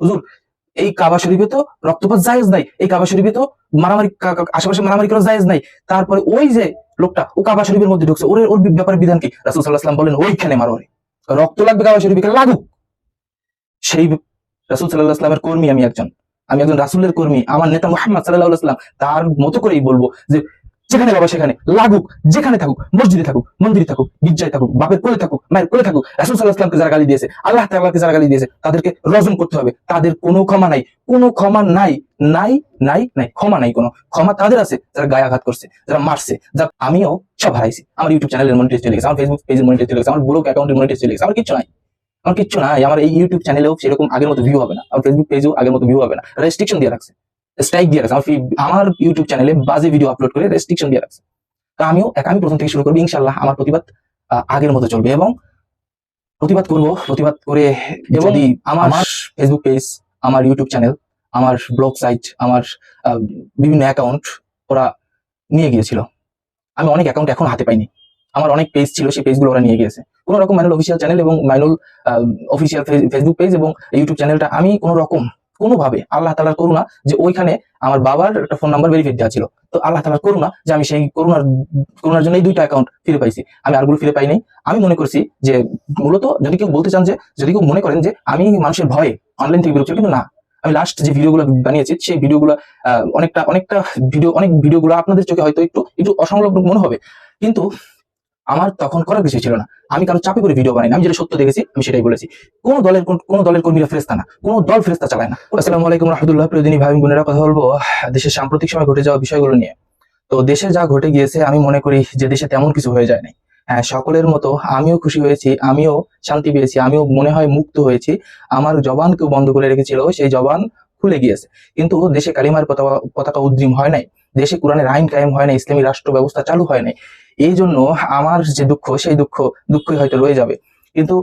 হুজুর এই কাবা শরীফে তো রক্তপাত জায়েজ নাই। এই কাবা শরীফে তো মারামারি আশেপাশে মারামারি করা জায়েজ নাই। তারপরে ওই যে লোকটা, ও কাবা শরীফের মধ্যে ঢুকছে। ওর ওর ব্যাপারে বিধান কি? রাসুল সাল্লাহ বলেন, ওইখানে মারো ওরে। রক্ত লাগবে কাবা শরীফে লাগুক। সেই রাসুল সাল্লাহ আসলামের কর্মী আমি একজন। আমি একজন রাসুলের কর্মী। আমার নেতা মোহাম্মদ সাল্লাহ সাল্লাম তার মতো করেই বলব যে যেখানে বাবা সেখানে লাগুক, যেখানে থাকুক, মসজিদে থাকুক, মন্দিরে থাকুক, গির্জায় থাকুক, বাপের কোলে থাকুক, মায়ের কোলে থাকুক, রাসুল সাল্লাহ আসলামকে যারা গালি দিয়েছে, আল্লাহ তাআলাকে যারা গালি দিয়েছে, তাদেরকে রজন করতে হবে। তাদের কোনো ক্ষমা নাই, কোনো ক্ষমা নাই নাই নাই নাই, ক্ষমা নাই কোনো। ক্ষমা তাদের আছে, যারা গায়ে আঘাত করছে, যারা মারছে যারা আমিও সব হারাইছি। আমার ইউটিউব চ্যানেলের মনিটাইজ চলে গেছে, আমার ফেসবুক পেজের মনিটাইজ চলে গেছে, আমার ব্লগ অ্যাকাউন্টের মনিটাইজ চলে গেছে, আমার কিছু নাই। আমার কিচ্ছু নাই, আমার এই ইউটিউব চ্যানেলেও সেরকম আগের মতো ভিউ হবে না, আমার ফেসবুক পেজেও আগের মতো ভিউ হবে না। রেস্ট্রিকশন দিয়ে রাখছে। স্ট্রাইক দিয়ে রাখছে। আমার আমার ইউটিউব চ্যানেলে বাজে ভিডিও আপলোড করে রেস্ট্রিকশন দিয়ে রাখছে। তা আমিও এক আমি প্রথম থেকে শুরু করব ইনশাল্লাহ আমার প্রতিবাদ আগের মতো চলবে এবং প্রতিবাদ করব প্রতিবাদ করে যদি আমার ফেসবুক পেজ আমার ইউটিউব চ্যানেল আমার ব্লগ সাইট আমার বিভিন্ন অ্যাকাউন্ট ওরা নিয়ে গিয়েছিল। আমি অনেক অ্যাকাউন্ট এখন হাতে পাইনি। আমার অনেক পেজ ছিল সেই পেজগুলো ওরা নিয়ে গিয়েছে। কোন রকম মাইনুল অফিসিয়াল চ্যানেল এবং মাইনুল অফিসিয়াল ফেসবুক পেজ এবং ইউটিউব চ্যানেলটা আমি কোনো রকম কোনোভাবে আল্লাহ তালার করুণা যে ওইখানে আমার বাবার একটা ফোন নাম্বার ভেরিফাইড দেওয়া ছিল। তো আল্লাহ তালার করুণা যে আমি সেই করুণার করুণার জন্য দুইটা অ্যাকাউন্ট ফিরে পাইছি। আমি আরগুলো ফিরে পাই নাই। আমি মনে করছি যে মূলত যদি কেউ বলতে চান যে, যদি কেউ মনে করেন যে আমি মানুষের ভয়ে অনলাইন থেকে বেরোচ্ছি কিন্তু না। আমি লাস্ট যে ভিডিওগুলো বানিয়েছি, সেই ভিডিওগুলো অনেকটা অনেকটা ভিডিও, অনেক ভিডিওগুলো আপনাদের চোখে হয়তো একটু একটু অসংলগ্ন মনে হবে। কিন্তু আমার তখন করার কিছু ছিল না। আমি কারও চাপে করে ভিডিও বানাই আমি যেটা সত্য দেখেছি, আমি সেটাই বলেছি। কোন দলের কোন- দলের কর্মীরা ফেরেস্তা না, কোন দল ফেরেস্তা চালায় না। আসসালামু আলাইকুম রহমতুল্লাহ প্রিয়দিনী ভাই বোনেরা, কথা বলব দেশের সাম্প্রতিক সময় ঘটে যাওয়া বিষয়গুলো নিয়ে। তো দেশে যা ঘটে গিয়েছে, আমি মনে করি যে দেশে তেমন কিছু হয়ে যায়নি হ্যাঁ সকলের মতো আমিও খুশি হয়েছি, আমিও শান্তি পেয়েছি, আমিও মনে হয় মুক্ত হয়েছি। আমার জবান কেউ বন্ধ করে রেখেছিল, সেই জবান খুলে গিয়েছে। কিন্তু দেশে কালিমার পতাকা উদ্রিম হয় নাই। দেশে কোরআনের আইন কায়েম হয় না ইসলামী রাষ্ট্র ব্যবস্থা চালু হয় নাই, এই জন্য আমার যে দুঃখ, সেই দুঃখ, দুঃখই হয়তো রয়ে যাবে। কিন্তু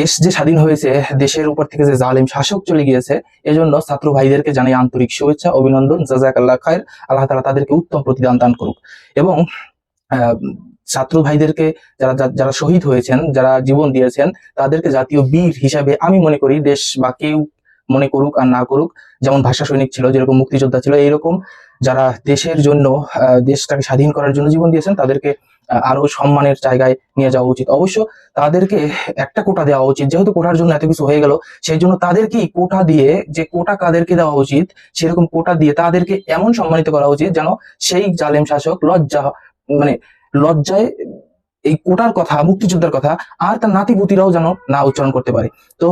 দেশ যে স্বাধীন হয়েছে, দেশের উপর থেকে যে জালিম শাসক চলে গিয়েছে, এজন্য ছাত্র ভাইদেরকে জানাই আন্তরিক শুভেচ্ছা, অভিনন্দন জাজাক আল্লাহ খায়ের, আল্লাহ তালা তাদেরকে উত্তম প্রতিদান দান করুক। এবং ছাত্র ভাইদেরকে যারা যারা শহীদ হয়েছেন, যারা জীবন দিয়েছেন, তাদেরকে জাতীয় বীর হিসাবে আমি মনে করি, দেশ বা কেউ মনে করুক আর না করুক, যেমন ভাষা সৈনিক ছিল, যেরকম মুক্তিযোদ্ধা ছিল, এইরকম যারা দেশের জন্য দেশটাকে স্বাধীন করার জন্য জীবন দিয়েছেন তাদেরকে আরও সম্মানের জায়গায় নিয়ে যাওয়া উচিত। অবশ্য তাদেরকে একটা কোটা দেওয়া উচিত যেহেতু কোটার জন্য এত কিছু হয়ে গেল সেই জন্য তাদেরকেই কোটা দিয়ে যে কোটা কাদেরকে দেওয়া উচিত সেরকম কোটা দিয়ে তাদেরকে এমন সম্মানিত করা উচিত যেন সেই জালেম শাসক লজ্জা মানে লজ্জায় এই কোটার কথা মুক্তিযোদ্ধার কথা আর তার নাতিপুতিরাও যেন না উচ্চারণ করতে পারে। তো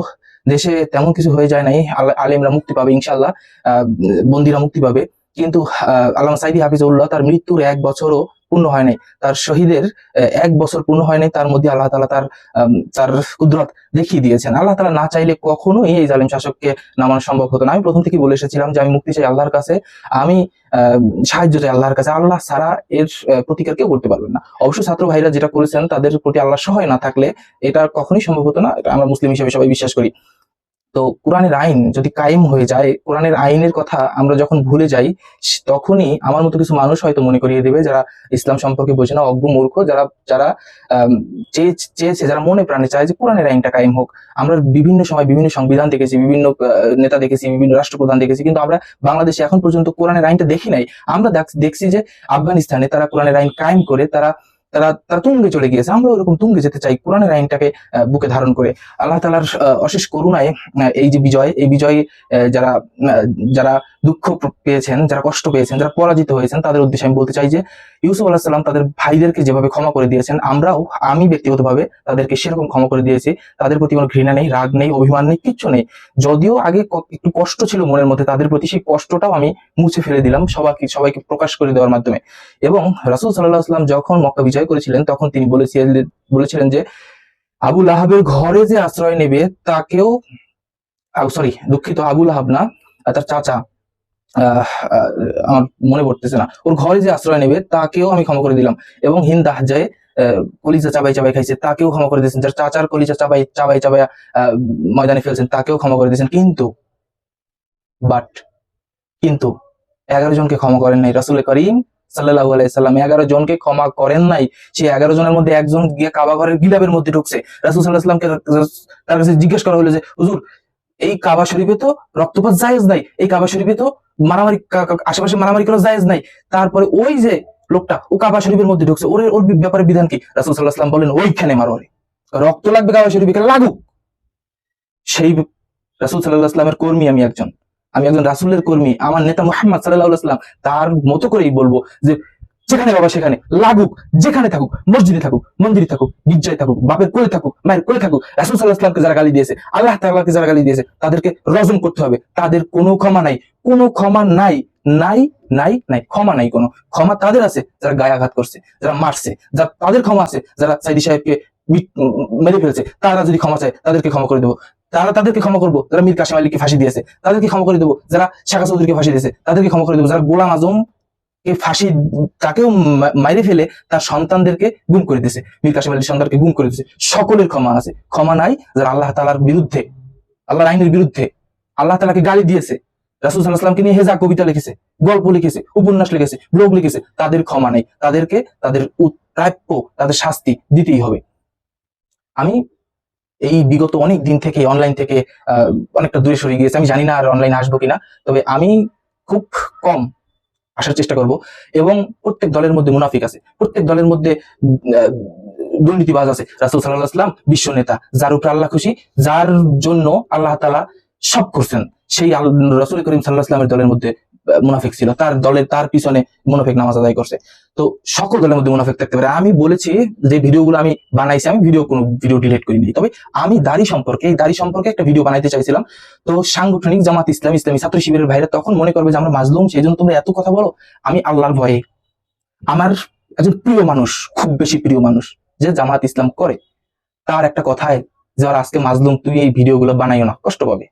দেশে তেমন কিছু হয়ে যায় নাই আলেমরা মুক্তি পাবে ইনশাল্লাহ আহ, বন্দিরা মুক্তি পাবে। কিন্তু আহ, আল্লামা সাইদি হাফিজউল্লাহ তার মৃত্যুর এক বছরও পূর্ণ হয় নাই। তার শহীদের এক বছর পূর্ণ হয় নাই তার মধ্যে আল্লাহ তালা তার তার কুদরত দেখিয়ে দিয়েছেন। আল্লাহ তালা না চাইলে কখনোই এই জালিম শাসককে নামানো সম্ভব হতো না। আমি প্রথম থেকে বলে এসেছিলাম যে আমি মুক্তি চাই আল্লাহর কাছে। আমি সাহায্য চাই আল্লাহর কাছে। আল্লাহ ছাড়া এর প্রতিকার কেউ করতে পারবেন না। অবশ্য ছাত্র ভাইরা যেটা করেছেন তাদের প্রতি আল্লাহ সহায় না থাকলে এটা কখনোই সম্ভব হতো না। আমরা মুসলিম হিসেবে সবাই বিশ্বাস করি। তো কোরআনের আইন যদি কায়েম হয়ে যায়, কোরআনের আইনের কথা আমরা যখন ভুলে যাই তখনই আমার মতো কিছু মানুষ হয়তো মনে করিয়ে দেবে যারা ইসলাম সম্পর্কে বোঝে না, অজ্ঞ মূর্খ, যারা যারা চেয়েছে, যারা মনে প্রাণে চায় যে কোরআনের আইনটা কায়েম হোক। আমরা বিভিন্ন সময় বিভিন্ন সংবিধান দেখেছি, বিভিন্ন নেতা দেখেছি, বিভিন্ন রাষ্ট্রপ্রধান দেখেছি, কিন্তু আমরা বাংলাদেশে এখন পর্যন্ত কোরআনের আইনটা দেখি নাই। আমরা দেখ- দেখছি যে আফগানিস্তানে তারা কোরআনের আইন কায়েম করে, তারা তারা তারা তুঙ্গে চলে গিয়েছে। আমরা ওরকম তুঙ্গে যেতে চাই কোরআনের আইনটাকে বুকে ধারণ করে। আল্লাহ তালার অশেষ করুণায় এই যে বিজয়, এই বিজয় যারা যারা দুঃখ পেয়েছেন, যারা কষ্ট পেয়েছেন, যারা পরাজিত হয়েছেন, তাদের উদ্দেশ্যে আমি বলতে চাই যে ইউসুফ আল্লাহ সাল্লাম তাদের ভাইদেরকে যেভাবে ক্ষমা করে দিয়েছেন, আমরাও, আমি ব্যক্তিগতভাবে তাদেরকে সেরকম ক্ষমা করে দিয়েছি। তাদের প্রতি কোনো ঘৃণা নেই, রাগ নেই, অভিমান নেই, কিচ্ছু নেই। যদিও আগে একটু কষ্ট ছিল মনের মধ্যে, তাদের প্রতি সেই কষ্টটাও আমি মুছে ফেলে দিলাম, সবাইকে সবাইকে প্রকাশ করে দেওয়ার মাধ্যমে। এবং রাসুল সাল্লাহ আসলাম যখন মক্কা বিজয় করেছিলেন, তখন তিনি বলেছিলেন বলেছিলেন যে আবুল আহাবের ঘরে যে আশ্রয় নেবে, তাকেও সরি দুঃখিত আবুল আহাব না, তার চাচা আমার মনে পড়তেছে না। ওর ঘরে যে আশ্রয় নেবে, তাকেও আমি ক্ষমা করে দিলাম। এবং হিন্দ যায় কলিজা চাবাই চাবাই খাইছে, তাকেও ক্ষমা করে দিয়েছেন। যার চাচার কলিজা চাবাই চাবাই চাবাই ময়দানে ফেলছেন, তাকেও ক্ষমা করে দিয়েছেন। কিন্তু বাট কিন্তু, এগারো জনকে ক্ষমা করেন নাই রাসুল করিম সাল্লাহ আলাইসাল্লাম এগারো জনকে ক্ষমা করেন নাই সেই এগারো জনের মধ্যে একজন গিয়ে কাবা ঘরের গিলাবের মধ্যে ঢুকছে। রাসুল সাল্লাহ সাল্লামকে তার কাছে জিজ্ঞেস করা হলো যে, হুজুর এই কাবা শরীফে তো রক্তপাত জায়েজ নাই, এই কাবা শরীফে তো মারামারি আশেপাশে মারামারি করা জায়েজ নাই। তারপরে ওই যে লোকটা, ও কাবা শরীফের মধ্যে ঢুকছে, ওর ওর ব্যাপারে বিধান কি? রাসুল সাল্লাহ বলেন ওইখানে মারো রে রক্ত লাগবে কাবা শরীফে, লাগুক। সেই রাসুল সাল্লাহ আসলামের কর্মী আমি একজন। আমি একজন রাসুলের কর্মী। আমার নেতা মোহাম্মদ সাল্লাহ সাল্লাম তার মতো করেই বলব যে যেখানে বাবা সেখানে লাগুক, যেখানে থাকুক, মসজিদে থাকুক, মন্দিরে থাকুক, গির্জায় থাকুক, বাপের কোলে থাকুক, মায়ের কোলে থাকুক, রাসুল সাল্লাহ আসলামকে যারা গালি দিয়েছে, আল্লাহ তাআলাকে যারা গালি দিয়েছে, তাদেরকে রজম করতে হবে। তাদের কোনো ক্ষমা নাই, কোনো ক্ষমা নাই নাই নাই নাই, ক্ষমা নাই কোনো। ক্ষমা তাদের আছে যারা গায়ে আঘাত করছে, যারা মারছে, যারা তাদের ক্ষমা আছে, যারা সাইদি সাহেবকে মেরে ফেলছে, তারা যদি ক্ষমা চায়, তাদেরকে ক্ষমা করে দেবো। তারা তাদেরকে ক্ষমা করব, যারা মীর কাশিম আলীকে ফাঁসি দিয়েছে, তাদেরকে ক্ষমা করে দেবো। যারা শাখা চৌধুরীকে ফাঁসি দিয়েছে, তাদেরকে ক্ষমা করে দেবো। যারা গোলাম আজম ফাঁসি তাকেও মাইরে ফেলে তার সন্তানদেরকে গুম করে দিয়েছে মীর কাশিম আলীর সন্তানকে গুম করে দিয়েছে সকলের ক্ষমা আছে। ক্ষমা নাই যারা আল্লাহ তালার বিরুদ্ধে, আল্লাহর আইনের বিরুদ্ধে আল্লাহ তালাকে গালি দিয়েছে। রাসুল সাল্লাহামকে নিয়ে হেজা কবিতা লিখেছে, গল্প লিখেছে, উপন্যাস লিখেছে, ব্লগ লিখেছে, তাদের ক্ষমা নেই। তাদেরকে তাদের প্রাপ্য তাদের শাস্তি দিতেই হবে। আমি এই বিগত অনেক দিন থেকে, অনলাইন থেকে অনেকটা দূরে সরে গিয়েছে। আমি জানি না আর অনলাইন আসব কিনা। তবে আমি খুব কম আসার চেষ্টা করব এবং প্রত্যেক দলের মধ্যে মুনাফিক আছে, প্রত্যেক দলের মধ্যে দুর্নীতিবাজ আছে। রাসুল সাল্লাহ আসলাম বিশ্ব নেতা, যার উপরে আল্লাহ খুশি, যার জন্য আল্লাহ তালা সব করছেন। সেই রসুল করিম সাল্লাহ আসলামের দলের মধ্যে মুনাফিক ছিল। তার দলের তার পিছনে মুনাফিক নামাজ আদায় করছে। তো সকল দলের মধ্যে মুনাফিক থাকতে পারে। আমি বলেছি যে ভিডিওগুলো আমি বানাইছি, আমি ভিডিও কোনো ভিডিও ডিলিট করিনি। তবে আমি দাড়ি সম্পর্কে, এই দাড়ি সম্পর্কে একটা ভিডিও বানাইতে চাইছিলাম। তো সাংগঠনিক জামাত ইসলাম, ইসলামী ছাত্র শিবিরের ভাইরা তখন মনে করবে যে আমরা মাজলুম সেই জন্য তোমরা এত কথা বলো। আমি আল্লাহর ভয়ে আমার একজন প্রিয় মানুষ, খুব বেশি প্রিয় মানুষ, যে জামাত ইসলাম করে, তার একটা কথায় যে আজকে মাজলুম তুই এই ভিডিওগুলো বানাইও না, কষ্ট পাবে।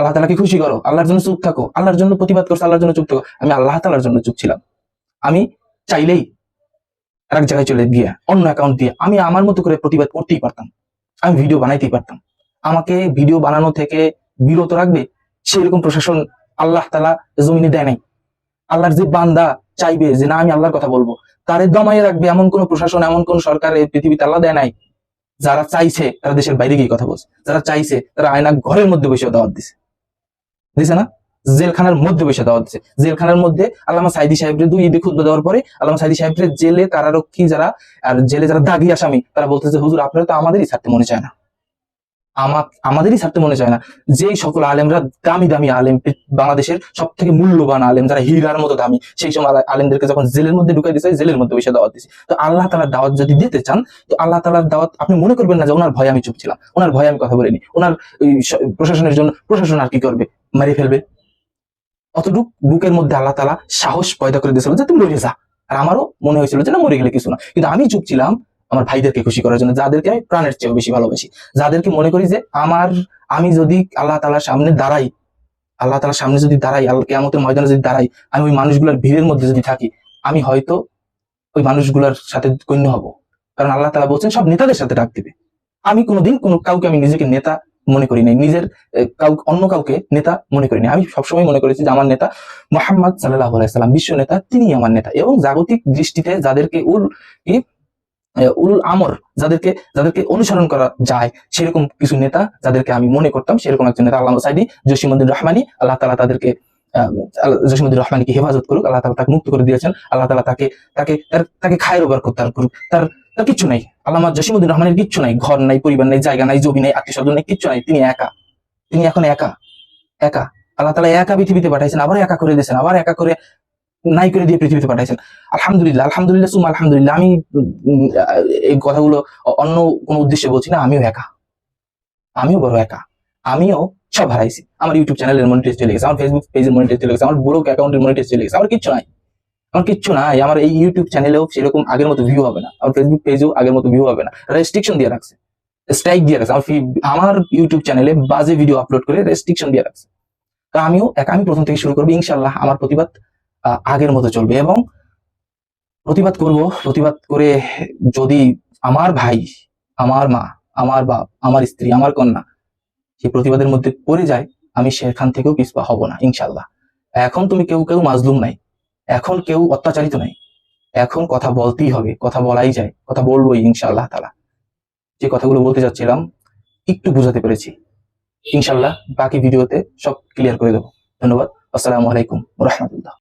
আল্লাহ তালাকে খুশি করো, আল্লাহর জন্য চুপ থাকো, আল্লাহর জন্য প্রতিবাদ করছ, আল্লাহর জন্য চুপ থাকো। আমি আল্লাহ তালার জন্য চুপ ছিলাম। আমি চাইলেই এক জায়গায় চলে গিয়ে, অন্য অ্যাকাউন্ট দিয়ে আমি আমার মতো করে প্রতিবাদ করতেই পারতাম। আমি ভিডিও বানাইতেই পারতাম। আমাকে ভিডিও বানানো থেকে বিরত রাখবে সেরকম প্রশাসন আল্লাহ তালা জমিনে দেয় নাই। আল্লাহর যে বান্দা চাইবে যে না, আমি আল্লাহর কথা বলব, তারে দমাইয়ে রাখবে এমন কোন প্রশাসন, এমন কোন সরকার এই পৃথিবীতে আল্লাহ দেয় নাই। যারা চাইছে তারা দেশের বাইরে গিয়ে কথা বলছে, যারা চাইছে তারা আয়না ঘরের মধ্যে বসে দাওয়াত দিছে। দিছে না? জেলখানার মধ্যে বসে দাওয়াত দিছে। জেলখানার মধ্যে আল্লামা সাইদি সাহেবরে দুই ঈদে খুতবা দেওয়ার পরে আল্লামা সাইদি সাহেবরে জেলে কারারক্ষী যারা, আর জেলে যারা দাগি আসামি, তারা বলতেছে, হুজুর, আপনারা তো আমাদেরই ছাড়তে মনে চায় না। আমা আমাদেরই ছাড়তে মনে চায় না। যেই সকল আলেমরা দামি দামি আলেম বাংলাদেশের সব থেকে মূল্যবান আলেম, যারা হীরার মতো দামি, সেই সময় আলে- আলেমদেরকে যখন জেলের মধ্যে ঢুকাই দিছে, জেলের মধ্যে বসে দাওয়াত দিছে। তো আল্লাহ তালার দাওয়াত যদি দিতে চান, তো আল্লাহ তালার দাওয়াত, আপনি মনে করবেন না যে ওনার ভয়ে আমি চুপ ছিলাম, ওনার ভয়ে আমি কথা বলিনি, ওনার প্রশাসনের জন্য, প্রশাসন আর কি করবে? মেরে ফেলবে। অতটুক বুকের মধ্যে আল্লাহ তালা সাহস পয়দা করে দিয়েছিল যে তুমি মরে যা। আর আমারও মনে হয়েছিল যে না, মরে গেলে কিছু না। কিন্তু আমি চুপ ছিলাম আমার ভাইদেরকে খুশি করার জন্য, যাদেরকে আমি প্রাণের চেয়েও বেশি ভালোবাসি। যাদেরকে মনে করি যে আমার, আমি যদি আল্লাহ তালার সামনে দাঁড়াই, আল্লাহ তালার সামনে যদি দাঁড়াই, আল্লাহ কেয়ামতের ময়দানে যদি দাঁড়াই, আমি ওই মানুষগুলোর ভিড়ের মধ্যে যদি থাকি, আমি হয়তো ওই মানুষগুলোর সাথে গণ্য হব। কারণ আল্লাহ তালা বলছেন, সব নেতাদের সাথে ডাক দিবে। আমি কোনোদিন কোনো কাউকে আমি নিজেকে নেতা মনে করি নাই। নিজের অন্য কাউকে নেতা মনে করি নাই। আমি সবসময় মনে করেছি যে আমার নেতা মোহাম্মদ সাল্লাহ আলাইসাল্লাম বিশ্ব নেতা, তিনি আমার নেতা। এবং জাগতিক দৃষ্টিতে যাদেরকে উল, কি উলুল আমর, যাদেরকে যাদেরকে অনুসরণ করা যায়, সেরকম কিছু নেতা যাদেরকে আমি মনে করতাম, সেরকম একজন নেতা আল্লাহ সাইদি জসিমুদ্দিন রহমানি, আল্লাহ তালা তাদেরকে জসিমুদ্দিন রহমানিকে হেফাজত করুক, আল্লাহ তালা তাকে মুক্ত করে দিয়েছেন, আল্লাহ তালা তাকে তাকে তাকে খায়ের ওবার করুক। তার তার কিচ্ছু নাই। আল্লামা জসিমুদ্দিন রহমানের কিচ্ছু নাই। ঘর নাই, পরিবার নাই, জায়গা নাই, জমি নাই, আত্মীয় স্বজন নাই, কিচ্ছু নাই। তিনি একা। তিনি এখন একা। একা। আল্লাহ তালা একা পৃথিবীতে পাঠাইছেন, আবার একা করে দিয়েছেন, আবার একা করে নাই করে দিয়ে পৃথিবীতে পাঠাইছেন। আলহামদুলিল্লাহ আলহামদুলিল্লাহ সুম আলহামদুলিল্লাহ। আমি এই কথাগুলো অন্য কোনো উদ্দেশ্যে বলছি না, আমিও একা। আমিও বড় একা। আমিও সব হারাইছি। আমার ইউটিউব চ্যানেলের মনিটাইজ চলে গেছে, আমার ফেসবুক পেজের মনিটাইজ চলে গেছে, আমার ব্লগ অ্যাকাউন্টের মনিটাইজ চলে গেছে, আমার কিচ্ছু নাই। আমার কিচ্ছু নাই আমার এই ইউটিউব চ্যানেলেও সেরকম আগের মতো ভিউ হবে না। আমার ফেসবুক পেজেও আগের মতো ভিউ হবে না। রেস্ট্রিকশন দিয়ে রাখছে। স্ট্রাইক দিয়ে রাখছে। আমার আমার ইউটিউব চ্যানেলে বাজে ভিডিও আপলোড করে রেস্ট্রিকশন দিয়ে রাখছে। তো আমিও আমি প্রথম থেকে শুরু করব ইনশাল্লাহ আমার প্রতিবাদ আগের মতো চলবে। এবং প্রতিবাদ করব, প্রতিবাদ করে যদি আমার ভাই, আমার মা, আমার বাপ, আমার স্ত্রী, আমার কন্যা সেই প্রতিবাদের মধ্যে পড়ে যায়, আমি সেখান থেকেও পিছপা হব না ইনশাল্লাহ এখন তুমি কেউ কেউ মাজলুম নাই। এখন কেউ অত্যাচারিত নাই এখন কথা বলতেই হবে, কথা বলাই যায়, কথা বলবোই ইনশাআল্লাহ তালা যে কথাগুলো বলতে যাচ্ছিলাম, একটু বুঝাতে পেরেছি। ইনশাল্লাহ বাকি ভিডিওতে সব ক্লিয়ার করে দেবো। ধন্যবাদ। আসসালামু আলাইকুম রহমতুল্লাহ।